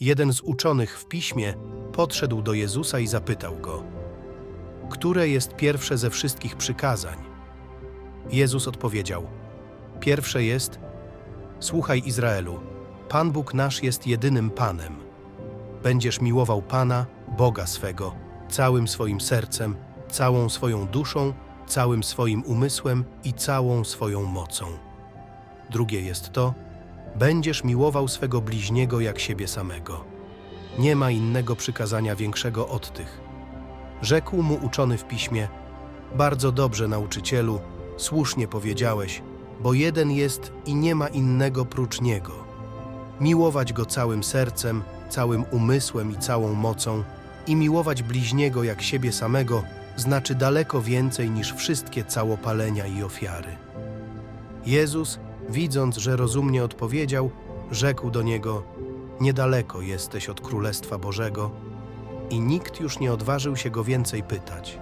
Jeden z uczonych w piśmie podszedł do Jezusa i zapytał go: Które jest pierwsze ze wszystkich przykazań? Jezus odpowiedział: Pierwsze jest: Słuchaj Izraelu, Pan Bóg nasz jest jedynym Panem. Będziesz miłował Pana, Boga swego, całym swoim sercem, całą swoją duszą, całym swoim umysłem i całą swoją mocą. Drugie jest to: Będziesz miłował swego bliźniego jak siebie samego. Nie ma innego przykazania większego od tych. Rzekł mu uczony w piśmie: Bardzo dobrze, nauczycielu, słusznie powiedziałeś, bo jeden jest i nie ma innego prócz niego. Miłować go całym sercem, całym umysłem i całą mocą, i miłować bliźniego jak siebie samego, znaczy daleko więcej niż wszystkie całopalenia i ofiary. Jezus, widząc, że rozumnie odpowiedział, rzekł do niego: Niedaleko jesteś od Królestwa Bożego. I nikt już nie odważył się go więcej pytać.